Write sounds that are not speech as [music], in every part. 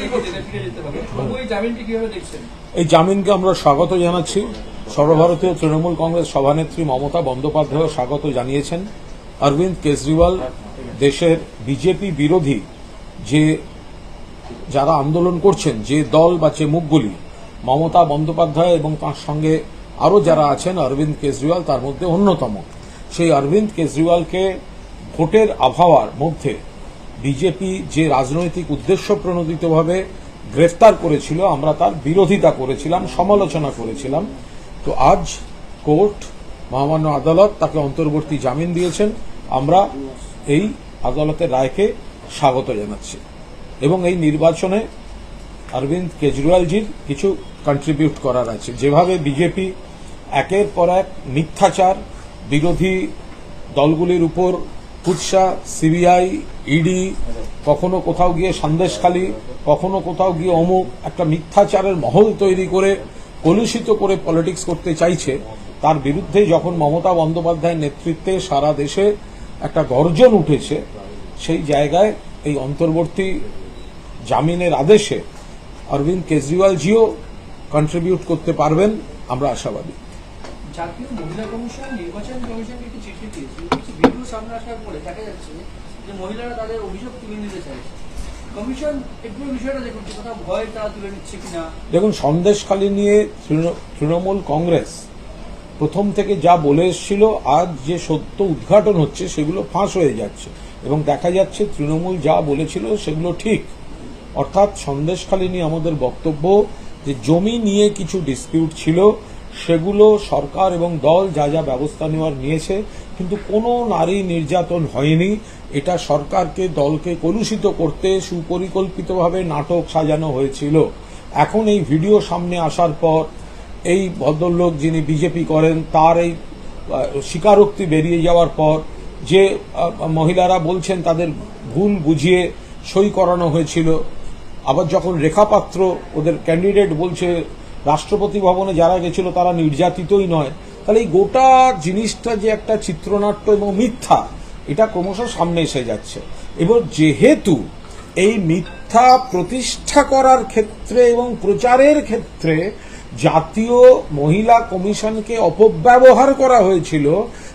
এই এই জামিনকে আমরা স্বাগত জানাচ্ছি। সর্বভারতীয় তৃণমূল কংগ্রেস সভানেত্রী মমতা বন্দ্যোপাধ্যায় স্বাগত জানিয়েছেন। অরবিন্দ কেজরিওয়াল দেশের বিজেপি বিরোধী যে যারা আন্দোলন করছেন, যে দল বা যে মুখগুলি, মমতা বন্দ্যোপাধ্যায় এবং তার সঙ্গে আরও যারা আছেন, অরবিন্দ কেজরিওয়াল, তার মধ্যে অন্যতম। সেই অরবিন্দ কেজরিওয়ালকে ভোটের আবহাওয়ার মধ্যে বিজেপি যে রাজনৈতিক উদ্দেশ্য প্রণোদিতভাবে গ্রেফতার করেছিল, আমরা তার বিরোধিতা করেছিলাম, সমালোচনা করেছিলাম। তো আজ কোর্ট মহামান্য আদালত তাকে অন্তর্বর্তী জামিন দিয়েছেন। আমরা এই আদালতের রায়কে স্বাগত জানাচ্ছি। এবং এই নির্বাচনে অরবিন্দ কেজরিওয়ালজির কিছু কন্ট্রিবিউট করার আছে। যেভাবে বিজেপি একের পর এক মিথ্যাচার বিরোধী দলগুলির উপর কুৎসা সিবিআই, ইডি, কখনো কোথাও গিয়ে সন্দেশখালী, কখনো কোথাও গিয়ে অমুক একটা মিথ্যাচারের মহল তৈরি করে, কলুষিত করে পলিটিক্স করতে চাইছে, তার বিরুদ্ধে যখন মমতা বন্দ্যোপাধ্যায়ের নেতৃত্বে সারা দেশে একটা গর্জন উঠেছে, সেই জায়গায় এই অন্তর্বর্তী জামিনের আদেশে অরবিন্দ কেজরিওয়ালজিও কন্ট্রিবিউট করতে পারবেন, আমরা আশাবাদী। জাতীয় মহিলা কমিশন, নির্বাচন কমিশনকে একটি চিঠি দিয়েছে। কিছু ভিডিও সামনে আসার পরে দেখা যাচ্ছে যে মহিলারা তাদের অভিযোগ তুলে নিতে চাইছে। দেখুন কোথাও নিয়ে তৃণমূল কংগ্রেস প্রথম থেকে যা বলে এসেছিল, আজ যে সত্য উদ্ঘাটন হচ্ছে, সেগুলো ফাঁস হয়ে যাচ্ছে। এবং দেখা যাচ্ছে, তৃণমূল যা বলেছিল, সেগুলো ঠিক। অর্থাৎ সন্দেশখালী নিয়ে আমাদের বক্তব্য যে জমি নিয়ে কিছু ডিসপিউট ছিল সেগুলো সরকার এবং দল যা যা ব্যবস্থা নেওয়ার নিয়েছে, কিন্তু কোনো নারী নির্যাতন হয়নি। এটা সরকারকে, দলকে কলুষিত করতে সুপরিকল্পিতভাবে নাটক সাজানো হয়েছিল। এখন এই ভিডিও সামনে আসার পর এই ভদ্রলোক যিনি বিজেপি করেন, তার এই স্বীকারোক্তি বেরিয়ে যাওয়ার পর যে মহিলারা বলছেন তাদের ভুল বুঝিয়ে সই করানো হয়েছিল, আবার যখন রেখাপাত্র ওদের ক্যান্ডিডেট বলছে রাষ্ট্রপতি ভবনে যারা গেছিল তারা নির্যাতিতই নয়। তাহলে এই গোটা জিনিসটা যে একটা চিত্রনাট্য এবং মিথ্যা, এটা ক্রমশ সামনে এসে যাচ্ছে। এবং যেহেতু এই মিথ্যা প্রতিষ্ঠা করার ক্ষেত্রে এবং প্রচারের ক্ষেত্রে জাতীয় মহিলা কমিশনকে অপব্যবহার করা হয়েছিল,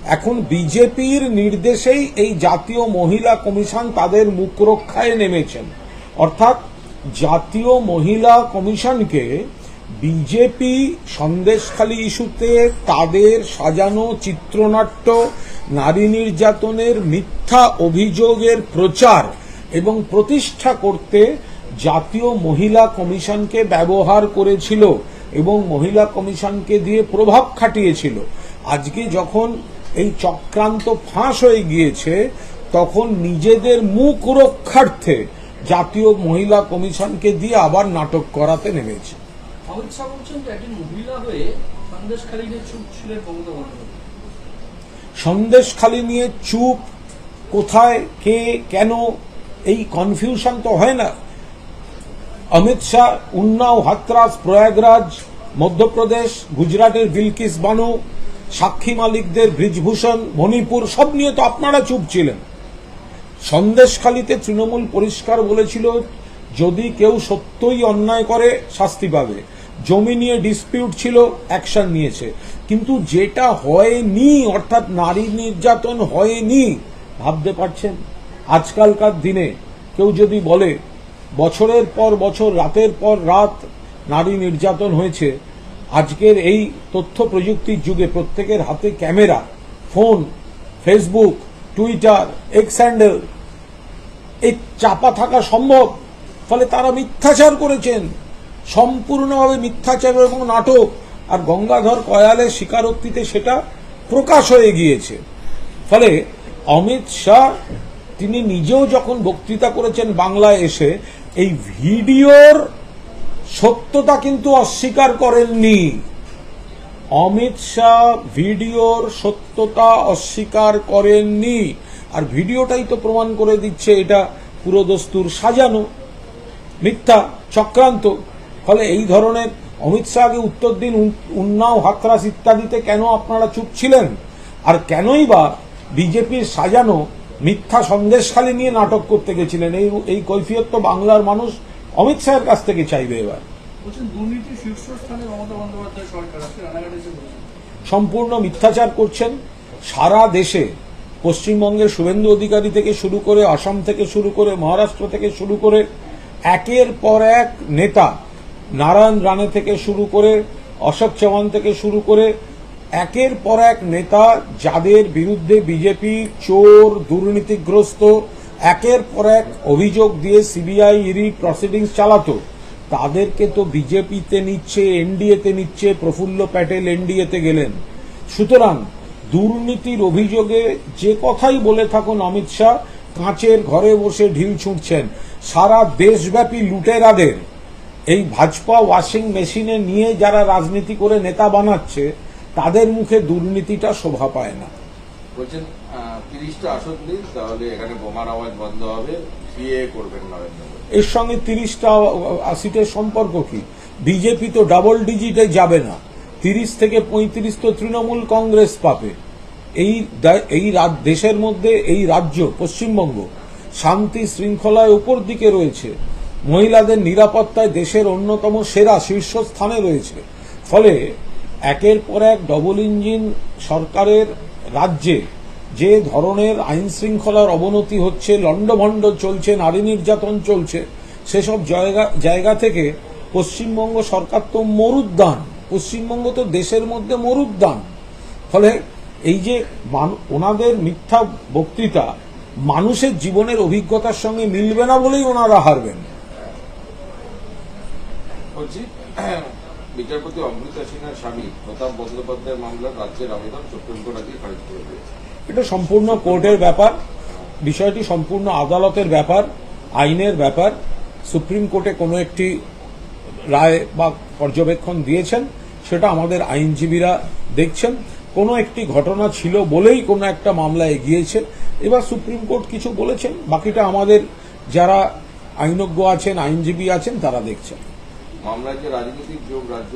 এখন বিজেপির নির্দেশেই এই জাতীয় মহিলা কমিশন তাদের মুখ রক্ষায় নেমেছেন। অর্থাৎ জাতীয় মহিলা কমিশনকে বিজেপি সন্দেশখালী ইস্যুতে তাদের সাজানো চিত্রনাট্য, নারী নির্যাতনের মিথ্যা অভিযোগের প্রচার এবং প্রতিষ্ঠা করতে জাতীয় মহিলা কমিশনকে ব্যবহার করেছিল এবং মহিলা কমিশনকে দিয়ে প্রভাব খাটিয়েছিল। আজকে যখন এই চক্রান্ত ফাঁস হয়ে গিয়েছে, তখন নিজেদের মুখ রক্ষার্থে জাতীয় মহিলা কমিশনকে দিয়ে আবার নাটক করাতে নেমেছে। অমিত শাহ বলছেন যে একজন মহিলা হয়ে সন্দেশখালীতে চুপ ছিলেন মমতা বন্দ্যোপাধ্যায়। সন্দেশখালী নিয়ে চুপ? কোথায়? কে? কেন? এই কনফিউশন তো হয় না। অমিত শাহ উন্নাও হাতরাস প্রয়াগরাজ, মধ্যপ্রদেশ, গুজরাটের বিলকিস বানু, সাক্ষী মালিকদের ব্রিজভূষণ, মণিপুর, সব নিয়ে তো আপনারা চুপ ছিলেন। সন্দেশখালীতে তৃণমূল পরিষ্কার বলেছিল, যদি কেউ সত্যই অন্যায় করে, শাস্তি পাবে। জমি নিয়ে ডিসপিউট ছিল অ্যাকশন নিয়েছে। কিন্তু যেটা হয়নি, অর্থাৎ নারী নির্যাতন হয়নি, ভাবতে পারছেন? আজকালকার দিনে কেউ যদি বলে, বছরের পর বছর, রাতের পর রাত নারী নির্যাতন হয়েছে, আজকের এই তথ্য প্রযুক্তির যুগে প্রত্যেকের হাতে camera, phone Facebook Twitter X handle এই চাপা থাকা সম্ভব? ফলে তারা মিথ্যাচার করেছেন। সম্পূর্ণভাবে মিথ্যাচার এবং নাটক আর গঙ্গাধর কয়ালের স্বীকারোক্তিতে সেটা প্রকাশ হয়ে গিয়েছে। ফলে অমিত শাহ, তিনি নিজেও যখন বক্তৃতা করেছেন বাংলায় এসে, এই ভিডিওর সত্যতা কিন্তু অস্বীকার করেননি। অমিত শাহ ভিডিওর সত্যতা অস্বীকার করেননি। আর ভিডিওটাই তো প্রমাণ করে দিচ্ছে এটা পুরোদস্তুর সাজানো, মিথ্যা, চক্রান্ত। ফলে এই ধরনের অমিত শাহকে উত্তর দিন উন্নাও হাতরাস ইত্যাদিতে কেন আপনারা চুপ ছিলেন? আর কেনই বা বিজেপির সাজানো মিথ্যা সন্দেশখালি নিয়ে নাটক করতে গেছিলেন? এই এই কৈফিয়ত তো বাংলার মানুষ অমিত শাহের কাছ থেকে চাইবে এবার। সম্পূর্ণ মিথ্যাচার করছেন সারা দেশে। পশ্চিমবঙ্গের শুভেন্দু অধিকারী থেকে শুরু করে আসাম থেকে শুরু করে মহারাষ্ট্র থেকে শুরু করে একের পর এক নেতা নারায়ণ রানে থেকে শুরু করে অশোক চৌহান থেকে শুরু করে একের পর এক নেতা যাদের বিরুদ্ধে বিজেপি চোর, দুর্নীতিগ্রস্ত, একের পর এক অভিযোগ দিয়ে সিবিআই ইডি প্রসিডিংস চালাতো, তাদেরকে তো বিজেপিতে নিচ্ছে এনডিএতে নিচ্ছে, প্রফুল্ল প্যাটেল এনডিএতে গেলেন। সুতরাং দুর্নীতির অভিযোগে যে কথাই বলে থাকুন অমিত শাহ, কাঁচের ঘরে বসে ঢিল ছুঁড়ছেন। সারা দেশব্যাপী লুটেরাদের এই ভাজপা ওয়াশিং মেশিনে নিয়ে যারা রাজনীতি করে নেতা বানাচ্ছে তাদের মুখে দুর্নীতিটা শোভা পায় না। বলছেন তিরিশটা আসন দিন তাহলে এখানে বোমার আওয়াজ বন্ধ হবে সিএ করবেন নরেন্দ্র এর সঙ্গে তিরিশটা সিটের সম্পর্ক কি? বিজেপি তো ডাবল ডিজিটে যাবে না। তিরিশ থেকে পঁয়ত্রিশ তো তৃণমূল কংগ্রেস পাবে। এই এই দেশের মধ্যে এই রাজ্য পশ্চিমবঙ্গ শান্তি শৃঙ্খলায় উপর দিকে রয়েছে। মহিলাদের নিরাপত্তায় দেশের অন্যতম সেরা শীর্ষস্থানে রয়েছে। ফলে একের পর এক ডবল ইঞ্জিন সরকারের রাজ্যে যে ধরনের আইন শৃঙ্খলার অবনতি হচ্ছে, লণ্ডভণ্ড চলছে, নারী নির্যাতন চলছে, সেসব জায়গা জায়গা থেকে পশ্চিমবঙ্গ সরকার তো মরুদ্যান। পশ্চিমবঙ্গ তো দেশের মধ্যে মরুদ্যান। ফলে এই যে ওনাদের মিথ্যা বক্তৃতা মানুষের জীবনের অভিজ্ঞতার সঙ্গে মিলবে না বলেই ওনারা হারবেন। বলছি, [clears throat] বিচারপতি অমৃতা সিনহার স্বামী প্রতাপ বন্দ্যোপাধ্যায়ের মামলার রাজ্যের আবেদন সুপ্রিম কোর্ট আজকে খারিজ করে দিয়েছে। এটা সম্পূর্ণ কোর্টের ব্যাপার, বিষয়টি সম্পূর্ণ আদালতের ব্যাপার, আইনের ব্যাপার। সুপ্রিম কোর্টে কোনো একটি রায় বা পর্যবেক্ষণ দিয়েছেন, সেটা আমাদের আইনজীবীরা দেখছেন। কোনো একটি ঘটনা ছিল বলেই কোনো একটা মামলা এগিয়েছে। এবার সুপ্রিম কোর্ট কিছু বলেছেন, বাকিটা আমাদের যারা আইনজ্ঞ আছেন, আইনজীবী আছেন, তারা দেখছেন। মামলায় যে রাজনৈতিক যোগ রাজ্য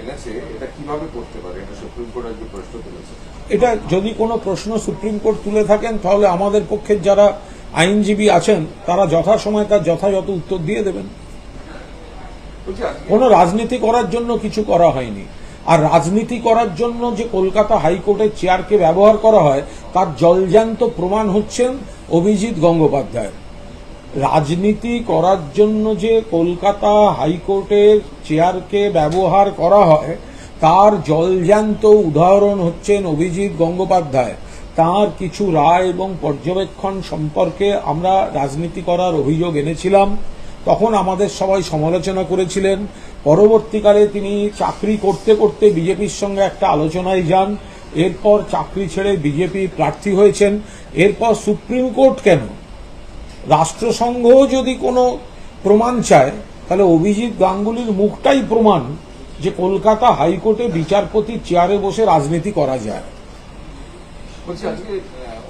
এনেছে এটা কীভাবে করতে পারে? এটা সুপ্রিম কোর্ট আজকে প্রশ্ন তুলেছে। এটা যদি কোনো প্রশ্ন সুপ্রিম কোর্ট তুলে থাকেন তাহলে আমাদের পক্ষের যারা আইনজীবী আছেন তারা যথাসময়ে তার যথাযথ উত্তর দিয়ে দেবেন। কোনো রাজনীতি করার জন্য কিছু করা হয়নি। আর রাজনীতি করার জন্য যে কলকাতা হাইকোর্টের চেয়ারকে ব্যবহার করা হয় তার জলজ্যান্ত প্রমাণ হচ্ছেন অভিজিৎ গঙ্গোপাধ্যায় রাজনীতি করার জন্য যে কলকাতা হাইকোর্টের চেয়ারকে ব্যবহার করা হয়, তার জলজ্যান্ত উদাহরণ হচ্ছেন অভিজিৎ গঙ্গোপাধ্যায়। তার কিছু রায় এবং পর্যবেক্ষণ সম্পর্কে আমরা রাজনীতি করার অভিযোগ এনেছিলাম। তখন আমাদের সবাই সমালোচনা করেছিলেন। পরবর্তীকালে তিনি চাকরি করতে করতে বিজেপির সঙ্গে একটা আলোচনায় যান। এরপর চাকরি ছেড়ে বিজেপি প্রার্থী হয়েছেন। এরপর সুপ্রিম কোর্ট কেন? রাষ্ট্রসংঘ যদি কোনো প্রমাণ চায়, তাহলে অভিজিৎ গাঙ্গুলির মুখটাই প্রমাণ যে কলকাতা হাইকোর্টে বিচারপতি চেয়ারে বসে রাজনীতি করা যায়। বলছি, আজকে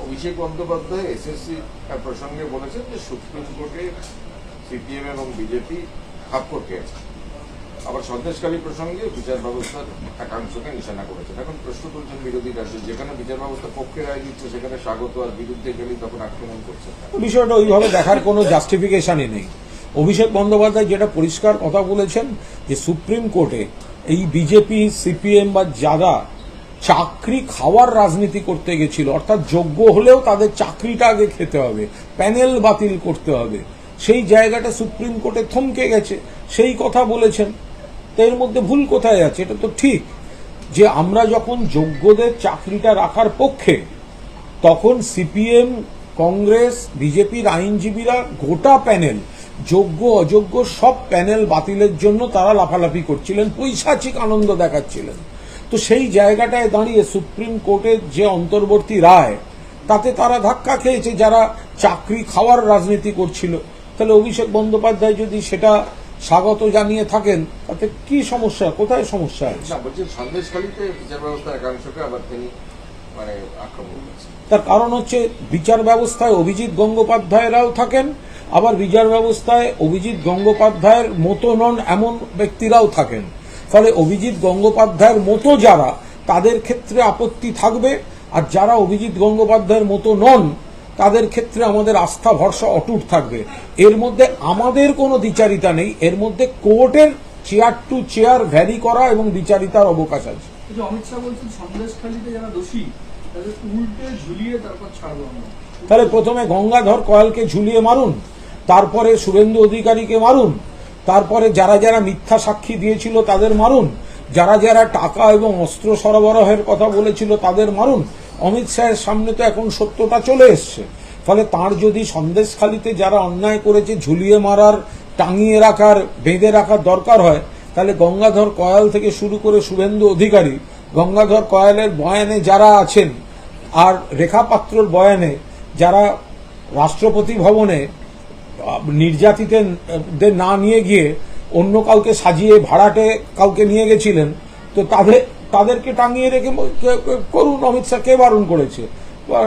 অভিষেক বন্দ্যোপাধ্যায় এসএসসি প্রসঙ্গে বলেছেন যে সুপ্রিম কোর্টে সিপিএম এবং বিজেপি খাপ্পর খেয়েছে আবার সন্দেশকালী প্রসঙ্গে বিচার ব্যবস্থার একাংশকে নিশানা করেছেন। এখন প্রশ্ন তুলছেন রাজ্য যেখানে বিচার ব্যবস্থা পক্ষে রায় দিচ্ছে, সেখানে স্বাগত আর বিরুদ্ধে গেলেই তখন আক্রমণ করছে বিষয়টা ওইভাবে দেখার কোনো জাস্টিফিকেশনই নেই। অভিষেক বন্দ্যোপাধ্যায় যেটা পরিষ্কার কথা বলেছেন যে সুপ্রিম কোর্টে এই বিজেপি সিপিএম বা যারা চাকরি খাওয়ার রাজনীতি করতে গেছিল, অর্থাৎ যোগ্য হলেও তাদের চাকরিটা আগে খেতে হবে, প্যানেল বাতিল করতে হবে, সেই জায়গাটা সুপ্রিম কোর্টে থমকে গেছে, সেই কথা বলেছেন। তো এর মধ্যে ভুল কোথায় আছে? এটা তো ঠিক। যে আমরা যখন যোগ্যদের চাকরিটা রাখার পক্ষে, তখন সিপিএম, কংগ্রেস, বিজেপির আইনজীবীরা গোটা প্যানেল, যোগ্য, অযোগ্য সব প্যানেল বাতিলের জন্য তারা লাফালাফি করছিলেন, পৈশাচিক আনন্দ দেখাচ্ছিলেন। তো সেই জায়গাটায় দাঁড়িয়ে সুপ্রিম কোর্টের যে অন্তর্বর্তী রায়, তাতে তারা ধাক্কা খেয়েছে যারা চাকরি খাওয়ার রাজনীতি করছিল। তাহলে অভিষেক বন্দ্যোপাধ্যায় যদি সেটা স্বাগত জানিয়ে থাকেন তাতে কি সমস্যা? কোথায় সমস্যা আছে? মানে তার কারণ হচ্ছে বিচার ব্যবস্থায় অভিজিৎ গঙ্গোপাধ্যায়রাও থাকেন আবার বিচার ব্যবস্থায় অভিজিৎ গঙ্গোপাধ্যায়ের মতো নন এমন ব্যক্তিরাও থাকেন। ফলে অভিজিৎ গঙ্গোপাধ্যায়ের মতো যারা তাদের ক্ষেত্রে আপত্তি থাকবে আর যারা অভিজিৎ গঙ্গোপাধ্যায়ের মতো নন তাদের ক্ষেত্রে আমাদের আস্থা ভরসা অটুট থাকবে। এর মধ্যে আমাদের কোনো দ্বিচারিতা নেই। এর মধ্যে কোর্টের চেয়ার টু চেয়ার ভ্যারি করা এবং বিচারিতার অবকাশ আছে। অমিত শাহ বলছেন সন্দেশখালীতে যারা দোষী তাদের উল্টে ঝুলিয়ে তারপর ছাড়বো আমরা। তাহলে প্রথমে গঙ্গাধর কয়ালকে ঝুলিয়ে মারুন তারপরে শুভেন্দু অধিকারীকে মারুন তারপরে যারা যারা মিথ্যা সাক্ষী দিয়েছিল তাদের মারুন যারা যারা টাকা এবং অস্ত্র সরবরাহের কথা বলেছিল তাদের মারুন। অমিত শাহের সামনে তো এখন সত্যটা চলে এসছে। ফলে তার যদি সন্দেশখালিতে যারা অন্যায় করেছে, ঝুলিয়ে মারার, টাঙিয়ে রাখার, বেঁধে রাখার দরকার হয়, তাহলে গঙ্গাধর কয়াল থেকে শুরু করে শুভেন্দু অধিকারী, গঙ্গাধর কয়ালের বয়ানে যারা আছেন, আর রেখা পাত্রর বয়ানে যারা রাষ্ট্রপতি ভবনে নির্যাতিতদের না নিয়ে গিয়ে অন্য কাউকে সাজিয়ে ভাড়াটে কাউকে নিয়ে গেছিলেন তো তাদের তাদেরকে টাঙিয়ে রেখে করুন অমিত শাহ কে বারণ করেছে?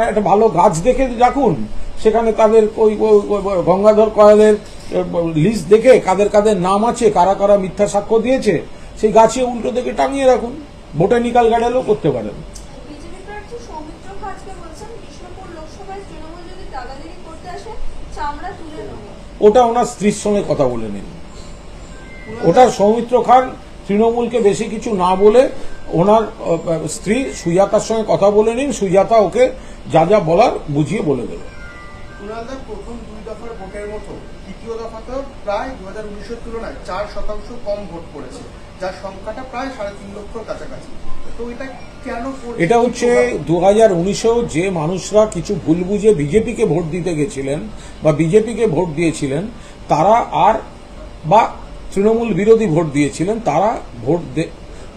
একটা ভালো গাছ দেখে রাখুন সেখানে তাদের ওই গঙ্গাধর কয়ালের লিস্ট দেখে কাদের কাদের নাম আছে কারা কারা মিথ্যা সাক্ষ্য দিয়েছে সেই গাছে উল্টো দেখে টাঙিয়ে রাখুন বোটানিক্যাল গার্ডেনও করতে পারেন। ওটা ওনার স্ত্রীর সঙ্গে কথা বলে নিন। ওটা সৌমিত্র খান তৃণমূলকে বেশি কিছু না বলে ওনার স্ত্রী সুজাতার সঙ্গে কথা বলে নিন সুজাতা ওকে যা যা বলার বুঝিয়ে বলে দেবে। প্রথম দুই দফার ভোটের মতো দ্বিতীয় দফাতেও প্রায় দু হাজার উনিশের তুলনায় চার শতাংশ কম ভোট পড়েছে যার সংখ্যাটা প্রায় সাড়ে তিন লক্ষর কাছাকাছি। এটা এটা হচ্ছে দু হাজার উনিশেও যে মানুষরা কিছু ভুল বুঝে বিজেপিকে ভোট দিতে গেছিলেন বা বিজেপিকে ভোট দিয়েছিলেন তারা আর বা তৃণমূল বিরোধী ভোট দিয়েছিলেন, তারা ভোট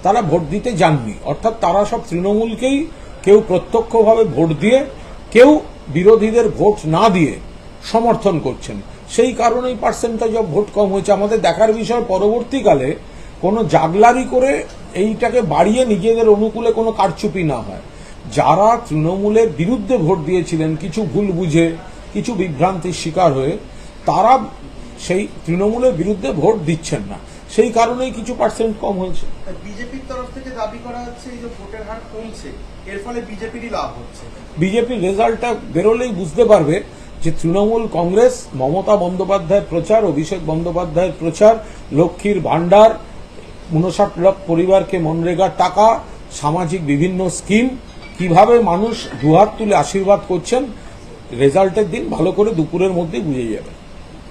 তারা ভোট দিতে যাননি। অর্থাৎ তারা সব তৃণমূলকেই কেউ প্রত্যক্ষভাবে ভোট দিয়ে, কেউ বিরোধীদের ভোট না দিয়ে সমর্থন করছেন। সেই কারণেই পার্সেন্টেজ অফ ভোট কম হয়েছে। আমাদের দেখার বিষয়, পরবর্তীকালে কোনো জাগলারি করে এইটাকে বাড়িয়ে নিজেদের অনুকূলে কোনো কারচুপি না হয়। যারা তৃণমূলের বিরুদ্ধে ভোট দিয়েছিলেন, কিছু ভুল বুঝে, কিছু বিভ্রান্তির শিকার হয়ে, তারা সেই তৃণমূলের বিরুদ্ধে ভোট দিচ্ছেন না। সেই কারণেই কিছু পার্সেন্ট কম হয়েছে। বিজেপির তরফ থেকে দাবি করা হচ্ছে এই যে ভোটের হার কমছে এর ফলে বিজেপিরই লাভ হচ্ছে। বিজেপির রেজাল্টটা বেরোলেই বুঝতে পারবে যে তৃণমূল কংগ্রেস মমতা বন্দ্যোপাধ্যায়ের প্রচার অভিষেক বন্দ্যোপাধ্যায়ের প্রচার লক্ষ্মীর ভাণ্ডার উনষাট লাখ পরিবারকে মনরেগার টাকা সামাজিক বিভিন্ন স্কিম কীভাবে মানুষ দুহাত তুলে আশীর্বাদ করছেন রেজাল্টের দিন ভালো করে দুপুরের মধ্যেই বুঝে যাবে।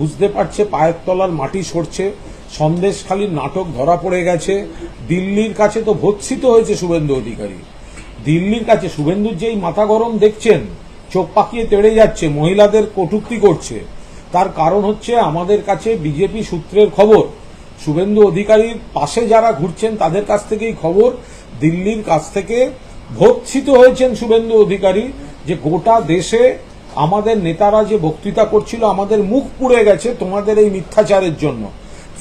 বুঝতে পারছে, পায়ের তলার মাটি সরছে, সন্দেশখালীর নাটক ধরা পড়ে গেছে, দিল্লির কাছে তো ভৎসিত হয়েছে শুভেন্দু অধিকারী। দিল্লির কাছে শুভেন্দুর যেই মাথা গরম দেখছেন, চোখ পাকিয়ে তেড়ে যাচ্ছে, মহিলাদের কটূক্তি করছে। তার কারণ হচ্ছে আমাদের কাছে বিজেপি সূত্রের খবর, শুভেন্দু অধিকারীর পাশে যারা ঘুরছেন তাদের কাছ থেকেই খবর, দিল্লির কাছ থেকে ভৎসিত হয়েছেন শুভেন্দু অধিকারী যে গোটা দেশে আমাদের নেতারা যে বক্তৃতা করছিল, আমাদের মুখ পুড়ে গেছে তোমাদের এই মিথ্যাচারের জন্য।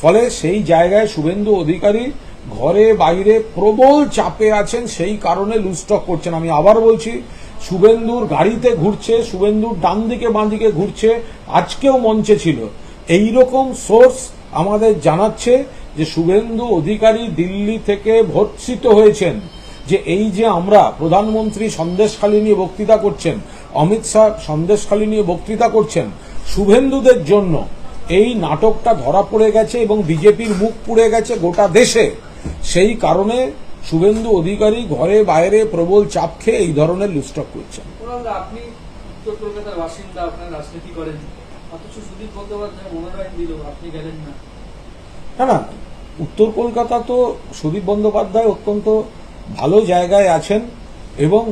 ফলে সেই জায়গায় শুভেন্দু অধিকারী ঘরে বাইরে প্রবল চাপে আছেন, সেই কারণে লুস্টক করছেন। আমি আবার বলছি, শুভেন্দুর গাড়িতে ঘুরছে, শুভেন্দুর ডান দিকে বাঁ দিকে ঘুরছে, আজকেও মঞ্চে ছিল। এই রকম সোর্স আমাদের জানাচ্ছে যে শুভেন্দু অধিকারী দিল্লি থেকে ভর্ৎসিত হয়েছেন। যে এই যে আমরা প্রধানমন্ত্রী সন্দেশখালী নিয়ে বক্তৃতা করছেন অমিত শাহ সন্দেশখালী নিয়ে বক্তৃতা করছেন শুভেন্দুদের জন্য এই নাটকটা ধরা পড়ে গেছে এবং বিজেপির মুখ পুড়ে গেছে গোটা দেশে। সেই কারণে শুভেন্দু অধিকারী ঘরে বাইরে প্রবল চাপ খেয়ে এই ধরনের লুস্টক করছেন। কুণালদা, আপনি উত্তর কলকাতার বাসিন্দা আপনার রাজনীতি করেন। অথচ সুদীপ বন্দ্যোপাধ্যায় মনোনয়ন দিল আপনি গেলেন না। না না উত্তর কলকাতা তো সুদীপ বন্দ্যোপাধ্যায় অত্যন্ত ভালো জায়গায় আছেন এবং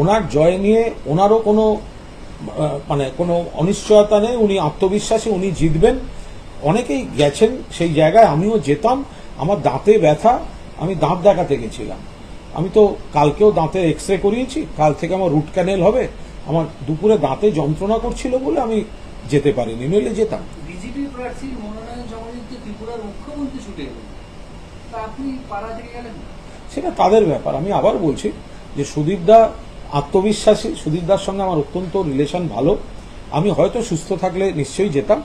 ওনার জয় নিয়ে ওনারও কোনো মানে কোনো অনিশ্চয়তা নেই, উনি আত্মবিশ্বাসী, উনি জিতবেন। অনেকেই গেছেন সেই জায়গায়, আমিও যেতাম, আমার দাঁতে ব্যথা, আমি দাঁত দেখাতে গেছিলাম। আমি তো কালকেও দাঁতের এক্স রে করিয়েছি, কাল থেকে আমার রুট ক্যানেল হবে, আমার দুপুরে দাঁতে যন্ত্রণা করছিল বলে আমি যেতে পারিনি, নইলে যেতাম। বিজেপি প্রার্থীর মনোনয়ন জমা দিতে ত্রিপুরার মুখ্যমন্ত্রী ছুটে আপনি পাড়া থেকে গেলেন? সেটা তাদের ব্যাপার। আমি আবার বলছি যে সুদীপদা আত্মবিশ্বাসী সুদীপদার সঙ্গে আমার অত্যন্ত রিলেশন ভালো। আমি হয়তো সুস্থ থাকলে নিশ্চয়ই যেতাম।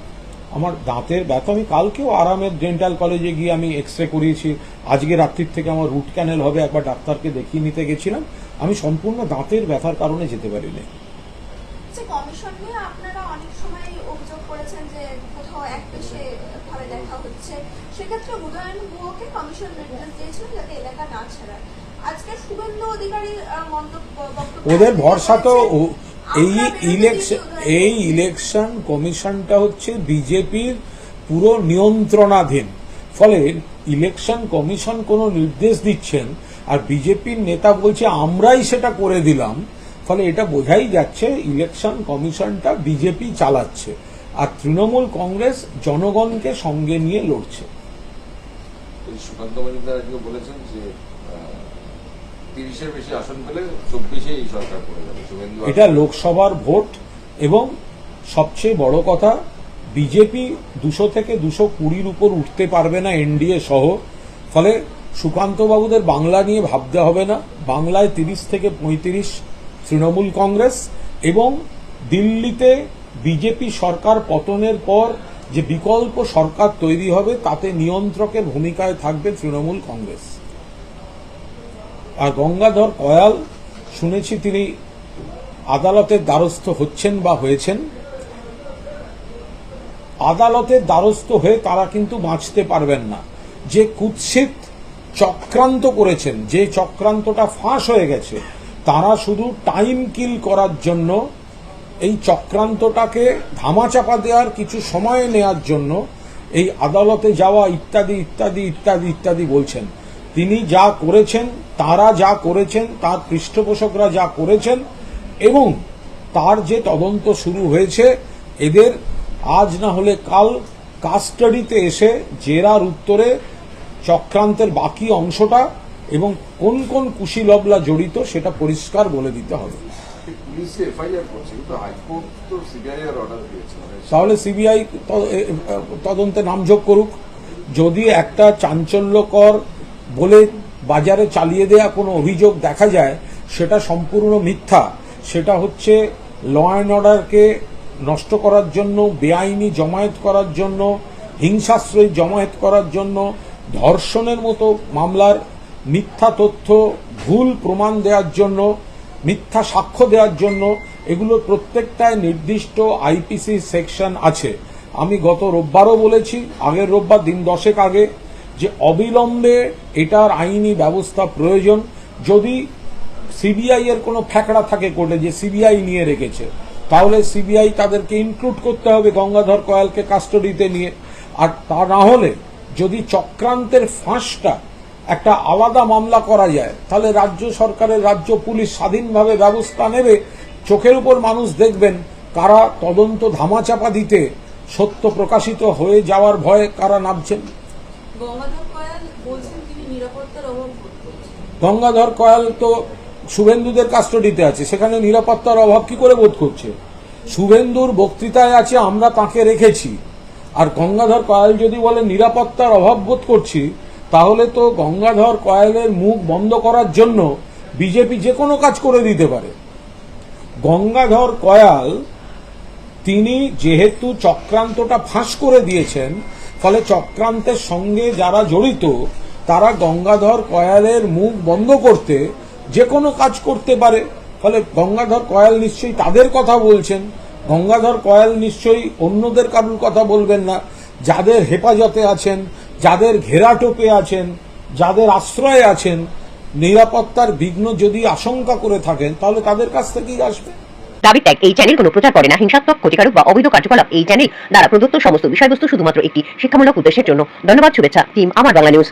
আমার দাঁতের ব্যথা, আমি কালকেও আরামের ডেন্টাল কলেজে গিয়ে আমি এক্স রে করিয়েছি। আজকে রাত্রির থেকে আমার রুট ক্যানেল হবে, একবার ডাক্তারকে দেখিয়ে নিতে গেছিলাম। আমি সম্পূর্ণ দাঁতের ব্যথার কারণে যেতে পারিনি। যে আপনারা অনেক সময় অভিযোগ করেছেন যে কোথাও এক পেশে ভাবে দেখা হচ্ছে। সেক্ষেত্রে উদয়ন গুহকে কমিশন নির্দেশ দিয়েছিল যাতে এলাকা না ছাড়ায়। আজকে শুভেন্দু অধিকারী আহ, মন্তব্য বক্তব্য ওদের ভরসা তো এই ইলেকশন এই ইলেকশন কমিশনটা হচ্ছে বিজেপির পুরো নিয়ন্ত্রণাধীন। ফলে ইলেকশন কমিশন কোনো নির্দেশ দিচ্ছেন আর বিজেপির নেতা বলছে আমরাই সেটা করে দিলাম। ফলে এটা বোঝাই যাচ্ছে ইলেকশন কমিশনটা বিজেপি চালাচ্ছে আর তৃণমূল কংগ্রেস জনগণকে সঙ্গে নিয়ে লড়ছে। সুকান্ত মজুমদার আজকে বলেছেন যে তিরিশের বেশি আসন পেলে চব্বিশে এই সরকার করে যাবে। শুভেন্দু এটা লোকসভার ভোট এবং সবচেয়ে বড় কথা বিজেপি দুশো থেকে দুশো কুড়ির উপর উঠতে পারবে না এনডিএ সহ। ফলে সুকান্ত বাবুদের বাংলা নিয়ে ভাবতে হবে না। বাংলায় তিরিশ থেকে পঁয়ত্রিশ তৃণমূল কংগ্রেস এবং দিল্লিতে বিজেপি সরকার পতনের পর যে বিকল্প সরকার তৈরি হবে, তাতে নিয়ন্ত্রকের ভূমিকায় থাকবে তৃণমূল কংগ্রেস। আর গঙ্গাধর কয়াল, শুনেছি তিনি আদালতের দ্বারস্থ হচ্ছেন বা হয়েছেন। আদালতের দ্বারস্থ হয়ে তারা কিন্তু বাঁচতে পারবেন না। যে কুৎসিত চক্রান্ত করেছেন, যে চক্রান্তটা ফাঁস হয়ে গেছে, তারা শুধু টাইম কিল করার জন্য এই চক্রান্তটাকে ধামাচাপা দেওয়ার কিছু সময় নেয়ার জন্য এই আদালতে যাওয়া ইত্যাদি ইত্যাদি ইত্যাদি ইত্যাদি বলছেন। তিনি যা করেছেন, তারা যা করেছেন, তার পৃষ্ঠপোষকরা যা করেছেন এবং তার যে তদন্ত শুরু হয়েছে, এদের আজ না হলে কাল কাস্টাডিতে এসে জেরার উত্তরে চক্রান্তের বাকি অংশটা এবং কোন কোন কুশীলবলা জড়িত সেটা পরিষ্কার বলে দিতে হবে। তাহলে সিবিআই তদন্তে নামযোগ করুক। যদি একটা চাঞ্চল্যকর বলে বাজারে চালিয়ে দেয়া কোনো অভিযোগ দেখা যায়, সেটা সম্পূর্ণ মিথ্যা। সেটা হচ্ছে ল অ্যান্ড অর্ডারকে নষ্ট করার জন্য, বেআইনি জমায়েত করার জন্য, হিংসাশ্রয়ী জমায়েত করার জন্য, ধর্ষণের মতো মামলার মিথ্যা তথ্য, ভুল প্রমাণ দেওয়ার জন্য মিথ্যা সাক্ষ্য দেওয়ার জন্য এগুলোর প্রত্যেকটায় নির্দিষ্ট আইপিসি সেকশন আছে। আমি গত রোববারও বলেছি, আগের রোববার দিন দশেক আগে, যে অবিলম্বে এটার আইনি ব্যবস্থা প্রয়োজন। যদি সিবিআই এর কোনো ফ্যাকড়া থাকে কোর্টে যে সিবিআই নিয়ে রেখেছে, তাহলে সিবিআই তাদেরকে ইনক্লুড করতে হবে গঙ্গাধর কয়ালকে কাস্টডিতে নিয়ে। আর তা না হলে যদি চক্রান্তের ফাঁসটা একটা আলাদা মামলা করা যায় তাহলে রাজ্য সরকারের রাজ্য পুলিশ স্বাধীনভাবে ব্যবস্থা নেবে। চোখের উপর মানুষ দেখবেন কারা তদন্ত ধামাচাপা দিতে সত্য প্রকাশিত হয়ে যাওয়ার ভয়ে কারা নামছেন। গঙ্গাধর কয়াল তো শুভেন্দুদের কাস্টডিতে আছে সেখানে নিরাপত্তার অভাব কি করে বোধ করছে? শুভেন্দুর বক্তৃতায় আছে আমরা তাকে রেখেছি। আর গঙ্গাধর কয়াল যদি বলে নিরাপত্তার অভাব বোধ করছি তাহলে তো গঙ্গাধর কয়ালের মুখ বন্ধ করার জন্য বিজেপি যে কোনো কাজ করে দিতে পারে। গঙ্গাধর কয়াল তিনি যেহেতু চক্রান্তটা ফাঁস করে দিয়েছেন, ফলে চক্রান্তের সঙ্গে যারা জড়িত, তারা গঙ্গাধর কয়ালের মুখ বন্ধ করতে যে কোনো কাজ করতে পারে। ফলে গঙ্গাধর কয়াল নিশ্চয়ই তাদের কথা বলছেন। গঙ্গাধর কয়াল নিশ্চয়ই অন্যদের কারুর কথা বলবেন না। যাদের হেফাজতে আছেন যাদের ঘেরাটোপে আছেন, যাদের আশ্রয়ে আছেন, নিরাপত্তার বিঘ্ন যদি আশঙ্কা করে থাকেন, তাহলে তাদের কাছ থেকেই আসবে। দাবি ত্যাগ এই চ্যানেল কোনো প্রচার করে না। হিংসাত্মক, ক্ষতিকারক বা অবৈধ কার্যকলাপ এই চ্যানেল দ্বারা প্রদত্ত সমস্ত বিষয়বস্তু শুধুমাত্র একটি শিক্ষামূলক উদ্দেশ্যের জন্য। ধন্যবাদ, শুভেচ্ছা টিম আমার বাংলা নিউজ